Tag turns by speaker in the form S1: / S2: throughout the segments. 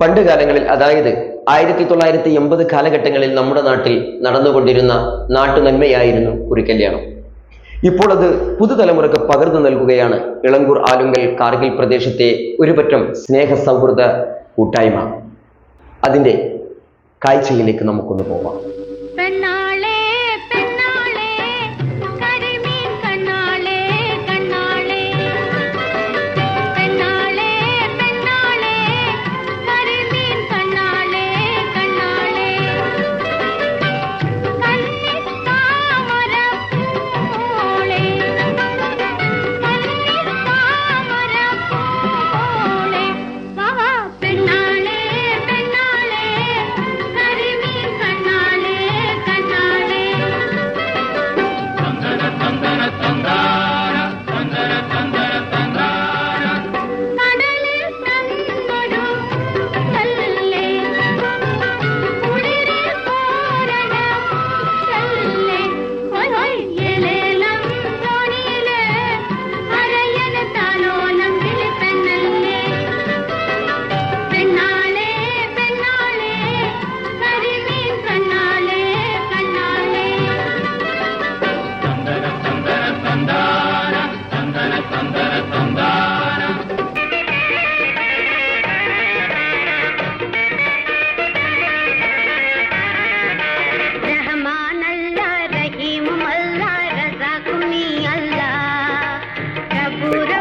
S1: പണ്ട് കാലങ്ങളിൽ അതായത് ആയിരത്തി തൊള്ളായിരത്തി എൺപത് കാലഘട്ടങ്ങളിൽ നമ്മുടെ നാട്ടിൽ നടന്നുകൊണ്ടിരുന്ന നാട്ടുനന്മയായിരുന്നു കുറിക്കല്യാണം ഇപ്പോൾ അത് പുതുതലമുറക്ക് പകർന്നു നൽകുകയാണ് ഇളങ്കൂർ ആലുങ്കൽ കാർഗിൽ പ്രദേശത്തെ ഒരുപറ്റം സ്നേഹ സൗഹൃദ കൂട്ടായ്മ. അതിന്റെ കാഴ്ചയിലേക്ക് നമുക്കൊന്ന് പോവാം.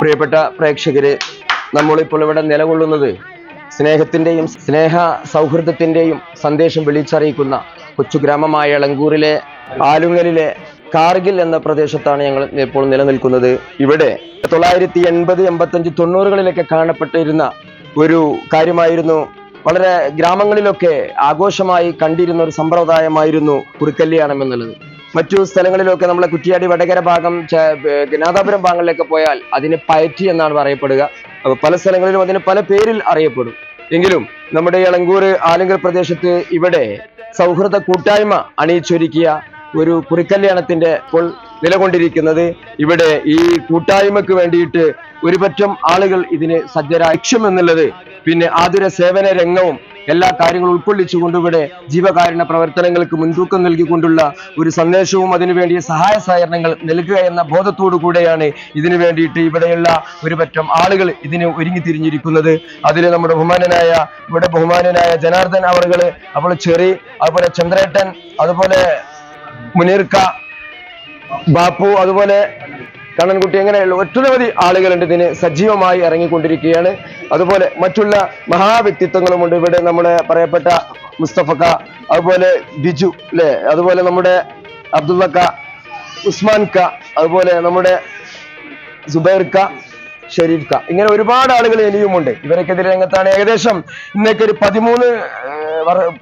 S1: പ്രിയപ്പെട്ട പ്രേക്ഷകര് നമ്മളിപ്പോൾ ഇവിടെ നിലകൊള്ളുന്നത് സ്നേഹത്തിന്റെയും സ്നേഹ സൗഹൃദത്തിന്റെയും സന്ദേശം വിളിച്ചറിയിക്കുന്ന കൊച്ചു ഗ്രാമമായ എളങ്കൂറിലെ ആലുങ്ങലിലെ കാർഗിൽ എന്ന പ്രദേശത്താണ് ഞങ്ങൾ ഇപ്പോൾ നിലനിൽക്കുന്നത്. ഇവിടെ തൊള്ളായിരത്തി എൺപത് എൺപത്തഞ്ച് തൊണ്ണൂറുകളിലൊക്കെ കാണപ്പെട്ടിരുന്ന ഒരു കാര്യമായിരുന്നു. വളരെ ഗ്രാമങ്ങളിലൊക്കെ ആഘോഷമായി കണ്ടിരുന്ന ഒരു സമ്പ്രദായമായിരുന്നു കുറുക്കല്യാണം എന്നുള്ളത്. മറ്റു സ്ഥലങ്ങളിലൊക്കെ നമ്മളെ കുറ്റിയാടി വടകര ഭാഗം നാദാപുരം ഭാഗങ്ങളിലൊക്കെ പോയാൽ അതിന് പയറ്റി എന്നാണ് പറയപ്പെടുക. പല സ്ഥലങ്ങളിലും അതിന് പല പേരിൽ അറിയപ്പെടും. എങ്കിലും നമ്മുടെ ഇളങ്കൂർ ആലങ്കൽ പ്രദേശത്ത് ഇവിടെ സൗഹൃദ കൂട്ടായ്മ അണിയിച്ചൊരുക്കിയ ഒരു കുറിക്കല്യാണത്തിന്റെ ഇപ്പോൾ നിലകൊണ്ടിരിക്കുന്നത്. ഇവിടെ ഈ കൂട്ടായ്മക്ക് വേണ്ടിയിട്ട് ഒരുപറ്റം ആളുകൾ ഇതിന് സജ്ജരാക്ഷ്യം എന്നുള്ളത് പിന്നെ ആതുര സേവന രംഗവും എല്ലാ കാര്യങ്ങളും ഉൾക്കൊള്ളിച്ചുകൊണ്ട് ഇവിടെ ജീവകാരുണ്യ പ്രവർത്തനങ്ങൾക്ക് മുൻതൂക്കം നൽകിക്കൊണ്ടുള്ള ഒരു സന്ദേശവും അതിനുവേണ്ടി സഹായ സഹകരണങ്ങൾ നൽകുക എന്ന ബോധത്തോടു കൂടെയാണ് ഇതിനു വേണ്ടിയിട്ട് ഇവിടെയുള്ള ഒരുപറ്റം ആളുകൾ ഇതിന് ഒരുങ്ങി തിരിഞ്ഞിരിക്കുന്നത്. അതിൽ നമ്മുടെ ബഹുമാനനായ ഇവിടെ ബഹുമാനനായ ജനാർദ്ദൻ അവറുകൾ അപ്പോൾ ചെറി അതുപോലെ ചന്ദ്രേട്ടൻ അതുപോലെ മുനീർക്ക ബാപ്പു അതുപോലെ കണ്ണൻകുട്ടി അങ്ങനെയുള്ള ഒട്ടനവധി ആളുകളുണ്ട് ഇതിന് സജീവമായി ഇറങ്ങിക്കൊണ്ടിരിക്കുകയാണ്. അതുപോലെ മറ്റുള്ള മഹാവ്യക്തിത്വങ്ങളുമുണ്ട്. ഇവിടെ നമ്മുടെ പറയപ്പെട്ട മുസ്തഫക്ക അതുപോലെ ബിജു അല്ലെ അതുപോലെ നമ്മുടെ അബ്ദുള്ളക്ക ഉസ്മാൻ ക അതുപോലെ നമ്മുടെ സുബൈർ ക ഷെരീഫ് ക. ഇങ്ങനെ ഒരുപാട് ആളുകൾ ഇനിയുമുണ്ട്. ഇവരൊക്കെതിരെ രംഗത്താണ്. ഏകദേശം ഇന്നേക്കൊരു പതിമൂന്ന്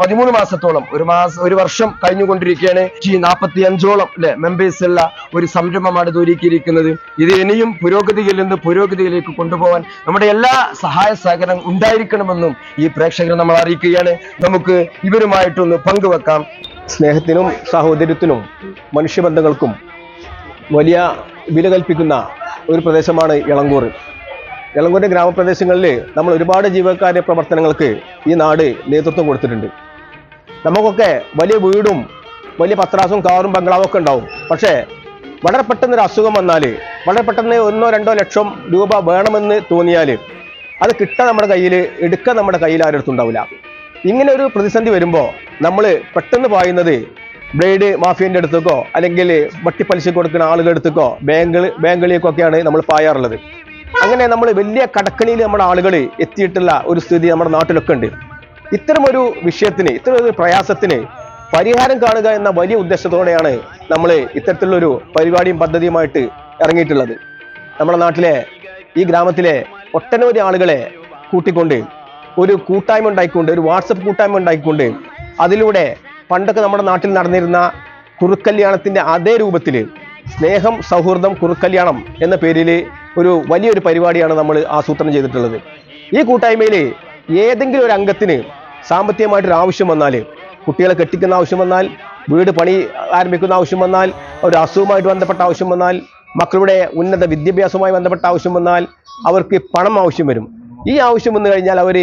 S1: പതിമൂന്ന് മാസത്തോളം ഒരു മാസം ഒരു വർഷം കഴിഞ്ഞുകൊണ്ടിരിക്കുകയാണ്. ഈ നാൽപ്പത്തി അഞ്ചോളം അല്ലെ മെമ്പേഴ്സ് ഉള്ള ഒരു സംരംഭമാണ് ഇത് ഒരുക്കിയിരിക്കുന്നത്. ഇത് ഇനിയും പുരോഗതിയിൽ നിന്ന് പുരോഗതിയിലേക്ക് കൊണ്ടുപോകാൻ നമ്മുടെ എല്ലാ സഹായ സഹകരണം ഉണ്ടായിരിക്കണമെന്നും ഈ പ്രേക്ഷകരെ നമ്മൾ അറിയിക്കുകയാണ്. നമുക്ക് ഇവരുമായിട്ടൊന്ന് പങ്കുവെക്കാം.
S2: സ്നേഹത്തിനും സഹോദര്യത്തിനും മനുഷ്യബന്ധങ്ങൾക്കും വലിയ വില കൽപ്പിക്കുന്ന ഒരു പ്രദേശമാണ് ഇളങ്കൂർ ഇളങ്കൂരിന്റെ ഗ്രാമപ്രദേശങ്ങളിൽ നമ്മൾ ഒരുപാട് ജീവകാര്യ പ്രവർത്തനങ്ങൾക്ക് ഈ നാട് നേതൃത്വം കൊടുത്തിട്ടുണ്ട്. നമുക്കൊക്കെ വലിയ വീടും വലിയ പത്രാസും കാറും ബംഗ്ലാവും ഒക്കെ ഉണ്ടാവും. പക്ഷേ വളരെ പെട്ടെന്ന് ഒരു അസുഖം വന്നാൽ വളരെ പെട്ടെന്ന് ഒന്നോ രണ്ടോ ലക്ഷം രൂപ വേണമെന്ന് തോന്നിയാൽ അത് കിട്ടാൻ നമ്മുടെ കയ്യിൽ എടുക്കാൻ നമ്മുടെ കയ്യിൽ ഉണ്ടാവില്ല. ഇങ്ങനെ ഒരു പ്രതിസന്ധി വരുമ്പോൾ നമ്മൾ പെട്ടെന്ന് പായുന്നത് ബ്ലേഡ് മാഫിയന്റെ അടുത്തേക്കോ അല്ലെങ്കിൽ വട്ടിപ്പലിശ കൊടുക്കുന്ന ആളുകളുടെ അടുത്തേക്കോ ബാങ്കുകൾ ബാങ്കുകളിലേക്കൊക്കെയാണ് നമ്മൾ പായാറുള്ളത്. അങ്ങനെ നമ്മൾ വലിയ കടക്കണിയിൽ നമ്മുടെ ആളുകൾ എത്തിയിട്ടുള്ള ഒരു സ്ഥിതി നമ്മുടെ നാട്ടിലൊക്കെ ഉണ്ട്. ഇത്തരമൊരു വിഷയത്തിന് ഇത്തരം ഒരു പ്രയാസത്തിന് പരിഹാരം കാണുക എന്ന വലിയ ഉദ്ദേശത്തോടെയാണ് നമ്മൾ ഇത്തരത്തിലുള്ളൊരു പരിപാടിയും പദ്ധതിയുമായിട്ട് ഇറങ്ങിയിട്ടുള്ളത്. നമ്മുടെ നാട്ടിലെ ഈ ഗ്രാമത്തിലെ ഒട്ടനവധി ആളുകളെ കൂട്ടിക്കൊണ്ട് ഒരു കൂട്ടായ്മ ഉണ്ടായിക്കൊണ്ട് ഒരു വാട്സപ്പ് കൂട്ടായ്മ ഉണ്ടായിക്കൊണ്ട് അതിലൂടെ പണ്ടൊക്കെ നമ്മുടെ നാട്ടിൽ നടന്നിരുന്ന കുറുക്കല്യാണത്തിന്റെ അതേ രൂപത്തിൽ സ്നേഹം സൗഹൃദം കുറുക്കല്യാണം എന്ന പേരിൽ ഒരു വലിയൊരു പരിപാടിയാണ് നമ്മൾ ആസൂത്രണം ചെയ്തിട്ടുള്ളത്. ഈ കൂട്ടായ്മയിൽ ഏതെങ്കിലും ഒരു അംഗത്തിന് സാമ്പത്തികമായിട്ടൊരു ആവശ്യം വന്നാൽ കുട്ടികളെ കെട്ടിക്കുന്ന ആവശ്യം വന്നാൽ വീട് പണി ആരംഭിക്കുന്ന ആവശ്യം വന്നാൽ ഒരു അസുഖമായിട്ട് ബന്ധപ്പെട്ട ആവശ്യം വന്നാൽ മക്കളുടെ ഉന്നത വിദ്യാഭ്യാസവുമായി ബന്ധപ്പെട്ട ആവശ്യം വന്നാൽ അവർക്ക് പണം ആവശ്യം വരും. ഈ ആവശ്യം വന്നു കഴിഞ്ഞാൽ അവർ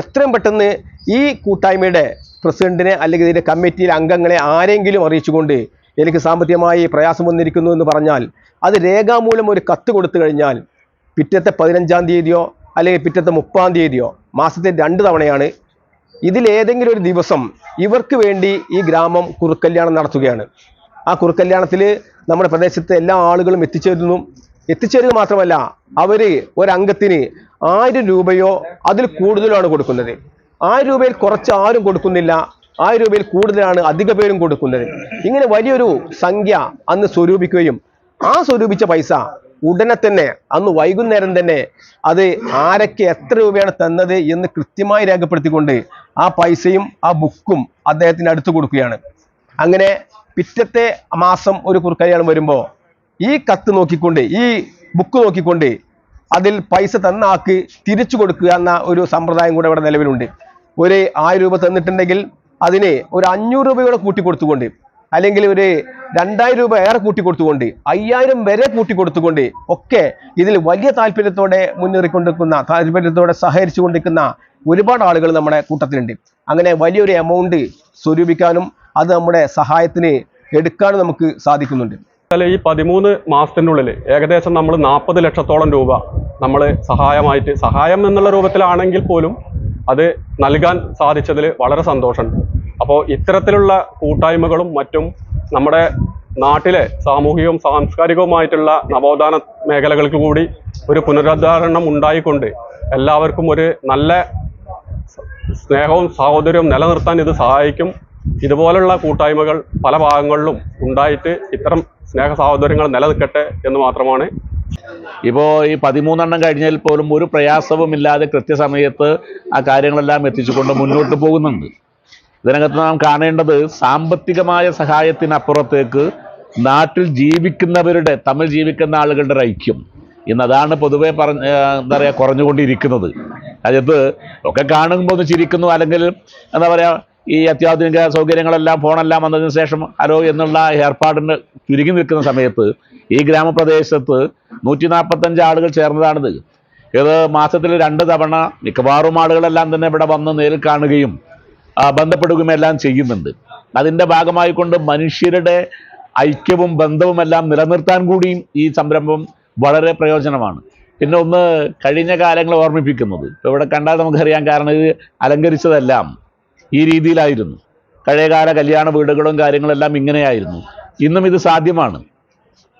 S2: എത്രയും പെട്ടെന്ന് ഈ കൂട്ടായ്മയുടെ പ്രസിഡന്റിനെ അല്ലെങ്കിൽ ഇതിന്റെ കമ്മിറ്റിയിലെ അംഗങ്ങളെ ആരെങ്കിലും അറിയിച്ചുകൊണ്ട് എനിക്ക് സാമ്പത്തികമായി പ്രയാസം വന്നിരിക്കുന്നു എന്ന് പറഞ്ഞാൽ അത് രേഖാമൂലം ഒരു കത്ത് കൊടുത്തു കഴിഞ്ഞാൽ പിറ്റത്തെ പതിനഞ്ചാം തീയതിയോ അല്ലെങ്കിൽ പിറ്റത്തെ മുപ്പതാം തീയതിയോ മാസത്തിൽ രണ്ട് തവണയാണ് ഇതിലേതെങ്കിലും ഒരു ദിവസം ഇവർക്ക് വേണ്ടി ഈ ഗ്രാമം കുറുക്കല്യാണം നടത്തുകയാണ്. ആ കുറുക്കല്യാണത്തിൽ നമ്മുടെ പ്രദേശത്തെ എല്ലാ ആളുകളും എത്തിച്ചേരുന്നു. എത്തിച്ചേരുക മാത്രമല്ല അവർ ഒരംഗത്തിന് ആയിരം രൂപയോ അതിൽ കൂടുതലാണ് കൊടുക്കുന്നത്. ആയിരം രൂപയിൽ കുറച്ച് ആരും കൊടുക്കുന്നില്ല. ആയിരം രൂപയിൽ കൂടുതലാണ് അധിക പേരും കൊടുക്കുന്നത്. ഇങ്ങനെ വലിയൊരു സംഖ്യ അന്ന് സ്വരൂപിക്കുകയും ആ സ്വരൂപിച്ച പൈസ ഉടനെ തന്നെ അന്ന് വൈകുന്നേരം തന്നെ അത് ആരൊക്കെ എത്ര രൂപയാണ് തന്നത് എന്ന് കൃത്യമായി രേഖപ്പെടുത്തിക്കൊണ്ട് ആ പൈസയും ആ ബുക്കും അദ്ദേഹത്തിന് അടുത്ത് കൊടുക്കുകയാണ്. അങ്ങനെ പിറ്റത്തെ മാസം ഒരു കുറുക്കല്യാണം വരുമ്പോൾ ഈ കത്ത് നോക്കിക്കൊണ്ട് ഈ ബുക്ക് നോക്കിക്കൊണ്ട് അതിൽ പൈസ തന്ന ആൾക്ക് തിരിച്ചു കൊടുക്കുക എന്ന ഒരു സമ്പ്രദായം കൂടെ ഇവിടെ നിലവിലുണ്ട്. ഒരു ആയിരം രൂപ തന്നിട്ടുണ്ടെങ്കിൽ അതിന് ഒരു അഞ്ഞൂറ് രൂപ കൂടെ കൂട്ടി കൊടുത്തുകൊണ്ട് അല്ലെങ്കിൽ ഒരു രണ്ടായിരം രൂപ ഏറെ കൂട്ടി കൊടുത്തുകൊണ്ട് അയ്യായിരം വരെ കൂട്ടി കൊടുത്തുകൊണ്ട് ഒക്കെ ഇതിൽ വലിയ താല്പര്യത്തോടെ മുന്നേറിക്കൊണ്ടിരിക്കുന്ന താല്പര്യത്തോടെ സഹകരിച്ചു കൊണ്ടിരിക്കുന്ന ഒരുപാട് ആളുകൾ നമ്മുടെ കൂട്ടത്തിലുണ്ട്. അങ്ങനെ വലിയൊരു എമൗണ്ട് സ്വരൂപിക്കാനും അത് നമ്മുടെ സഹായത്തിന് എടുക്കാനും നമുക്ക് സാധിക്കുന്നുണ്ട്.
S3: ഈ പതിമൂന്ന് മാസത്തിനുള്ളിൽ ഏകദേശം നമ്മൾ നാൽപ്പത് ലക്ഷത്തോളം രൂപ നമ്മൾ സഹായമായിട്ട് സഹായം എന്നുള്ള രൂപത്തിലാണെങ്കിൽ പോലും അത് നൽകാൻ സാധിച്ചതിൽ വളരെ സന്തോഷമുണ്ട് അപ്പോൾ ഇത്തരത്തിലുള്ള കൂട്ടായ്മകളും മറ്റും നമ്മുടെ നാട്ടിലെ സാമൂഹികവും സാംസ്കാരികവുമായിട്ടുള്ള നവോത്ഥാന മേഖലകൾക്ക് കൂടി ഒരു പുനരുദ്ധാരണം ഉണ്ടായിക്കൊണ്ട് എല്ലാവർക്കും ഒരു നല്ല സ്നേഹവും സാഹോദര്യവും നിലനിർത്താൻ ഇത് സഹായിക്കും. ഇതുപോലുള്ള കൂട്ടായ്മകൾ പല ഭാഗങ്ങളിലും ഉണ്ടായിട്ട് ഇത്തരം സ്നേഹ സാഹോദര്യങ്ങൾ നിലനിൽക്കട്ടെ എന്ന് മാത്രമാണ്
S4: ഇപ്പോൾ ഈ പതിമൂന്നെണ്ണം കഴിഞ്ഞാൽ പോലും ഒരു പ്രയാസവുമില്ലാതെ കൃത്യസമയത്ത് ആ കാര്യങ്ങളെല്ലാം എത്തിച്ചുകൊണ്ട് മുന്നോട്ട് പോകുന്നുണ്ട്. ഇതിനകത്ത് നാം കാണേണ്ടത് സാമ്പത്തികമായ സഹായത്തിനപ്പുറത്തേക്ക് നാട്ടിൽ ജീവിക്കുന്നവരുടെ തമ്മിൽ ജീവിക്കുന്ന ആളുകളുടെ ഐക്യം. ഇന്ന് അതാണ് പൊതുവെ പറഞ്ഞ എന്താ പറയുക കുറഞ്ഞുകൊണ്ടിരിക്കുന്നത്. അതായത് ഒക്കെ കാണുമ്പോൾ ഒന്ന് ചിരിക്കുന്നു അല്ലെങ്കിൽ എന്താ പറയുക ഈ അത്യാധുനിക സൗകര്യങ്ങളെല്ലാം ഫോണെല്ലാം വന്നതിന് ശേഷം ഹലോ എന്നുള്ള ഏർപ്പാടിന് ചുരുങ്ങി നിൽക്കുന്ന സമയത്ത് ഈ ഗ്രാമപ്രദേശത്ത് നൂറ്റി നാൽപ്പത്തഞ്ച് ആളുകൾ ചേർന്നതാണിത്. ഇത് മാസത്തിൽ രണ്ട് തവണ മിക്കവാറും ആളുകളെല്ലാം തന്നെ ഇവിടെ വന്ന് നേരിൽ കാണുകയും ബന്ധപ്പെടുകയും എല്ലാം ചെയ്യുന്നുണ്ട്. അതിന്റെ ഭാഗമായി കൊണ്ട് മനുഷ്യരുടെ ഐക്യവും ബന്ധവും എല്ലാം നിലനിർത്താൻ കൂടിയും ഈ സംരംഭം വളരെ പ്രയോജനമാണ്. പിന്നെ ഒന്ന് കഴിഞ്ഞ കാലങ്ങൾ ഓർമ്മിപ്പിക്കുന്നത്. ഇപ്പോൾ ഇവിടെ കണ്ടാൽ നമുക്കറിയാൻ കാരണം ഇത് അലങ്കരിച്ചതെല്ലാം ഈ രീതിയിലായിരുന്നു. പഴയകാല കല്യാണ വീടുകളും കാര്യങ്ങളെല്ലാം ഇങ്ങനെയായിരുന്നു. ഇന്നും ഇത് സാധ്യമാണ്.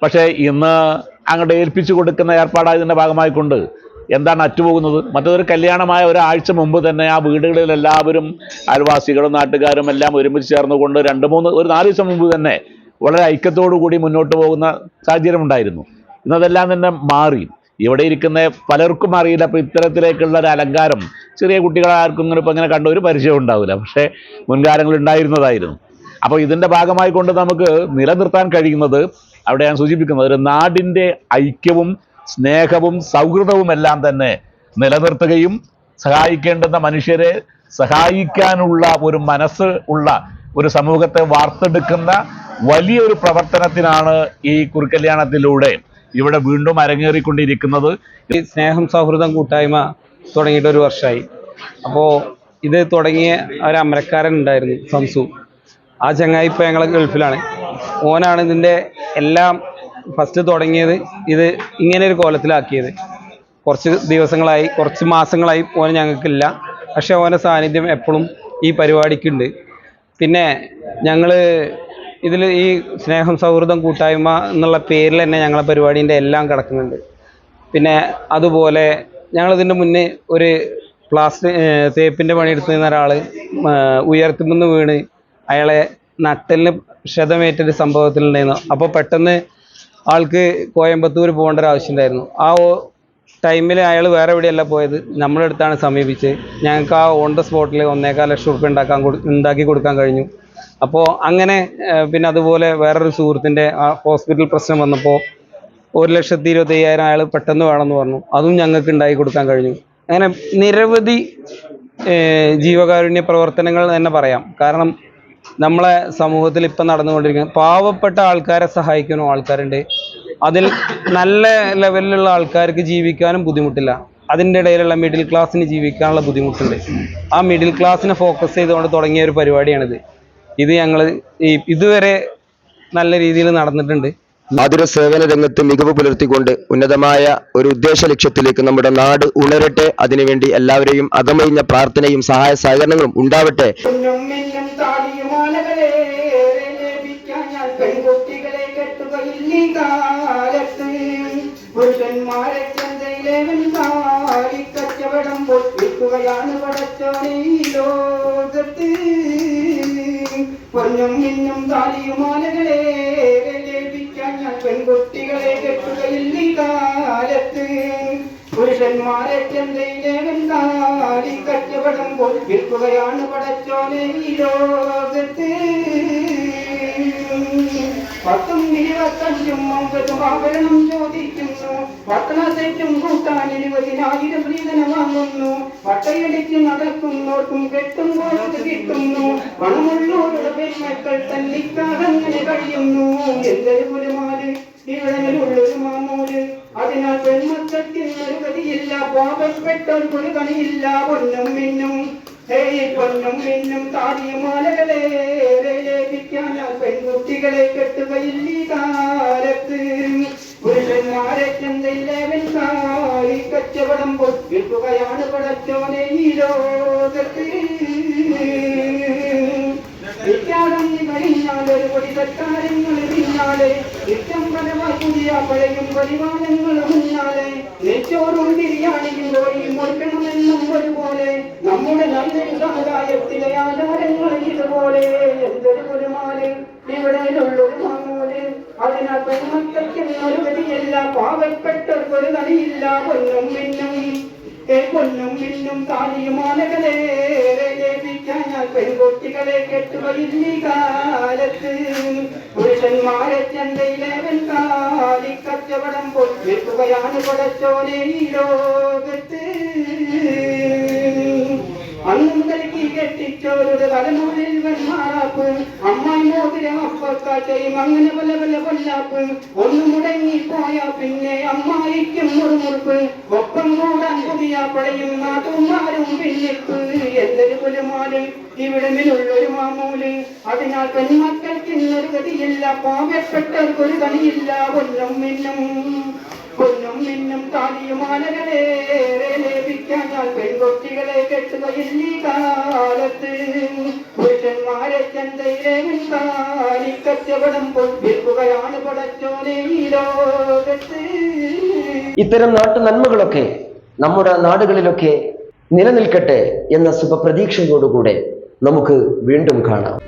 S4: പക്ഷേ ഇന്ന് അങ്ങോട്ട് ഏൽപ്പിച്ചു കൊടുക്കുന്ന ഏർപ്പാടായതിന്റെ ഭാഗമായിക്കൊണ്ട് എന്താണ് അറ്റുപോകുന്നത്? മറ്റൊരു കല്യാണമായ ഒരാഴ്ച മുമ്പ് തന്നെ ആ വീടുകളിൽ എല്ലാവരും അയൽവാസികളും നാട്ടുകാരും എല്ലാം ഒരുമിച്ച് ചേർന്നുകൊണ്ട് രണ്ട് മൂന്ന് ഒരു നാല് ദിവസം മുമ്പ് തന്നെ വളരെ ഐക്യത്തോടു കൂടി മുന്നോട്ട് പോകുന്ന സാഹചര്യം ഉണ്ടായിരുന്നു. ഇന്നതെല്ലാം തന്നെ മാറി. ഇവിടെ ഇരിക്കുന്ന പലർക്കും അറിയില്ല. അപ്പോൾ ഇത്തരത്തിലേക്കുള്ള ഒരു അലങ്കാരം ചെറിയ കുട്ടികളാർക്കും ഇങ്ങനെ ഇപ്പോൾ ഇങ്ങനെ കണ്ട ഒരു പരിചയം ഉണ്ടാവില്ല. പക്ഷേ മുൻകാലങ്ങളിൽ ഉണ്ടായിരുന്നതായിരുന്നു. അപ്പോൾ ഇതിന്റെ ഭാഗമായി കൊണ്ട് നമുക്ക് നിലനിർത്താൻ കഴിയുന്നത് അവിടെ ഞാൻ സൂചിപ്പിക്കുന്നത് ഒരു നാടിന്റെ ഐക്യവും സ്നേഹവും സൗഹൃദവും എല്ലാം തന്നെ നിലനിർത്തുകയും സഹായിക്കേണ്ടുന്ന മനുഷ്യരെ സഹായിക്കാനുള്ള ഒരു മനസ്സ് ഉള്ള ഒരു സമൂഹത്തെ വാർത്തെടുക്കുന്ന വലിയൊരു പ്രവർത്തനത്തിനാണ് ഈ കുറുക്കല്യാണത്തിലൂടെ ഇവിടെ വീണ്ടും അരങ്ങേറിക്കൊണ്ടിരിക്കുന്നത്.
S5: ഈ സ്നേഹം സൗഹൃദം കൂട്ടായ്മ തുടങ്ങിയിട്ട് ഒരു വർഷമായി അപ്പോൾ ഇത് തുടങ്ങിയ ഒരു അമരക്കാരൻ ഉണ്ടായിരുന്നു സംസു. ആ ചങ്ങായി ഇപ്പോൾ ഞങ്ങൾ ഗൾഫിലാണ്. ഓനാണ് ഇതിന്റെ എല്ലാം ഫസ്റ്റ് തുടങ്ങിയത് ഇത് ഇങ്ങനെ ഒരു കോലത്തിലാക്കിയത്. കുറച്ച് ദിവസങ്ങളായി കുറച്ച് മാസങ്ങളായി ഓന് ഞങ്ങൾക്കില്ല. പക്ഷേ ഓന്റെ സാന്നിധ്യം എപ്പോഴും ഈ പരിപാടിക്കുണ്ട്. പിന്നെ ഞങ്ങൾ ഇതിൽ ഈ സ്നേഹം സൗഹൃദം കൂട്ടായ്മ എന്നുള്ള പേരിൽ തന്നെ ഞങ്ങളെ പരിപാടീന്റെ എല്ലാം കിടക്കുന്നുണ്ട്. പിന്നെ അതുപോലെ ഞങ്ങളിതിന്റെ മുന്നേ ഒരു പ്ലാസ്റ്റിക് തേപ്പിന്റെ പണിയെടുത്ത് നിന്ന ഒരാൾ ഉയർത്തുമെന്ന് വീണ് അയാളെ നട്ടലിന് ക്ഷതമേറ്റൊരു സംഭവത്തിലുണ്ടായിരുന്നു. അപ്പോൾ പെട്ടെന്ന് ആൾക്ക് കോയമ്പത്തൂർ പോകേണ്ട ഒരു ആവശ്യം ഉണ്ടായിരുന്നു ആ ടൈമിൽ അയാൾ വേറെ എവിടെയല്ല പോയത്. നമ്മുടെ അടുത്താണ് സമീപിച്ച്. ഞങ്ങൾക്ക് ആ ഓൺ ദ സ്പോട്ടിൽ ഒന്നേകാൽ ലക്ഷം റുപ്യ ഉണ്ടാക്കാൻ ഉണ്ടാക്കി കൊടുക്കാൻ കഴിഞ്ഞു. അപ്പോൾ അങ്ങനെ പിന്നെ അതുപോലെ വേറൊരു സുഹൃത്തിന്റെ ആ ഹോസ്പിറ്റൽ പ്രശ്നം വന്നപ്പോൾ ഒരു ലക്ഷത്തി ഇരുപത്തി അയ്യായിരം അയാൾ പെട്ടെന്ന് വേണമെന്ന് പറഞ്ഞു. അതും ഞങ്ങൾക്ക് ഉണ്ടാക്കി കൊടുക്കാൻ കഴിഞ്ഞു. അങ്ങനെ നിരവധി ജീവകാരുണ്യ പ്രവർത്തനങ്ങൾ തന്നെ പറയാം. കാരണം നമ്മളെ സമൂഹത്തിൽ ഇപ്പം നടന്നുകൊണ്ടിരിക്കുന്ന പാവപ്പെട്ട ആൾക്കാരെ സഹായിക്കാനും ആൾക്കാരുണ്ട്. അതിൽ നല്ല ലെവലിലുള്ള ആൾക്കാർക്ക് ജീവിക്കാനും ബുദ്ധിമുട്ടില്ല. അതിന്റെ ഇടയിലുള്ള മിഡിൽ ക്ലാസ്സിന് ജീവിക്കാനുള്ള ബുദ്ധിമുട്ടുണ്ട്. ആ മിഡിൽ ക്ലാസ്സിനെ ഫോക്കസ് ചെയ്തുകൊണ്ട് തുടങ്ങിയ ഒരു പരിപാടിയാണിത്. ഇത് ഞങ്ങൾ ഇതുവരെ നല്ല രീതിയിൽ നടന്നിട്ടുണ്ട്.
S1: ആതുര സേവന രംഗത്ത് മികവ് പുലർത്തിക്കൊണ്ട് ഉന്നതമായ ഒരു ഉദ്ദേശ ലക്ഷ്യത്തിലേക്ക് നമ്മുടെ നാട് ഉണരട്ടെ. അതിനുവേണ്ടി എല്ലാവരെയും അകമഴിഞ്ഞ പ്രാർത്ഥനയും സഹായ സഹകരണങ്ങളും ഉണ്ടാവട്ടെ.
S6: പുരുഷന്മാരെ ചന്തയിലേവൻ താടി കച്ചവടം പൊട്ടിക്കുകയാണ് പടച്ചോനെ ലോകത്ത്. പൊന്നും മിന്നും താടിയുമാലകളേറെ ഞാൻ പെൺകുട്ടികളെ കെട്ടുകയില്ല കാലത്ത് പുരുഷന്മാരെ ചന്തയിലേവൻ താടി കച്ചവടം പോൽ വിൽക്കുകയാണ് പടച്ചോനെ ഈ ലോകത്ത്. പത്തും ഇരുപത്തഞ്ചും ഒമ്പതും ആഭരണം ചോദിക്കുന്നു. പട്ടണത്തേറ്റും കൂട്ടാൻ ഇരുപതിനായിരം പ്രീതന വാങ്ങുന്നു. പട്ടയടിച്ച് നടക്കുന്നോർക്കും കെട്ടുമ്പോൾ കിട്ടുന്നു. പണമുള്ളവരുടെ പെൺമക്കൾ തല്ലിക്കാതങ്ങനെ കഴിയുന്നു. എന്തൊരു ഗതിയില്ല പാപപ്പെട്ടൊരു കണിയില്ല. പൊന്നും മിന്നും ഹേയ് പൊന്നും മിന്നും താടിയ മാലകളെ ഞാൻ പെൺകുട്ടികളെ കെട്ടുകയില്ലീ കാലത്ത്. പുരുഷന്മാരെ ചന്തയിലേവൻ കാരി കച്ചവടം പൊട്ടിക്കുകയാണ് പടച്ചോനെ ഈ ലോകത്ത്. ഒരു കൊടി തട്ടാരങ്ങൾ പിന്നാലെ നിത്യം പരമാ പുതിയ പഴയും പരിപാലങ്ങൾ ഒരു ഗതിയില്ല പാവപ്പെട്ടൊരു നടിയില്ല പൊന്നും മിന്നും ഏ പൊന്നും മിന്നും താലിയുമാലകളേറെ ലഭിക്കാൻ പെൺകുട്ടികളെ കെട്ടുകയില്ല കാലത്ത്. പുരുഷന്മാരെ ചന്തയിലേവൻ കാലി കച്ചവടം പൊട്ടിക്കുകയാണ് പടച്ചോനെ ലോകത്ത്. അന്ന് മുതൽക്ക് കെട്ടിച്ചോരുടെ തലമുറയിൽ വെൺമാറാപ്പ് അമ്മായി മോതിരം അപ്പക്കാറ്റയും അങ്ങനെ പല പല കൊല്ലാപ്പ്. ഒന്ന് മുടങ്ങി പോയാ പിന്നെ അമ്മായിക്കും മുറുമുറുപ്പ്. ഒപ്പം കൂടാൻ പുതിയ പടയും നാട്ടുമാരും പിന്നിപ്പ് എന്തൊരു പുലമാൽ? ഇവിടമിലുള്ളൊരു മാമൂൽ. അതിനാൽ പെൺമക്കൾക്ക് ഇന്നൊരു ഗതിയില്ല. പാവപ്പെട്ടവർക്കൊരു കണിയില്ല. ഒന്നും മിന്നും പൊന്നും മിന്നും താലിയുമാലകളേറെ ഞാൻ പെൺകുട്ടികളെ കെട്ടുകയില്ലീ കാലത്ത് പുരുഷന്മാരെ ചന്തയിലെ കാലി കച്ചവടം പൊട്ടിക്കുകയാണ് പടച്ചോനെ
S1: ഇത്തരം നാട്ടു നന്മകളൊക്കെ നമ്മുടെ നാടുകളിലൊക്കെ നിലനിൽക്കട്ടെ എന്ന ശുഭപ്രതീക്ഷയോടുകൂടെ നമുക്ക് വീണ്ടും കാണാം.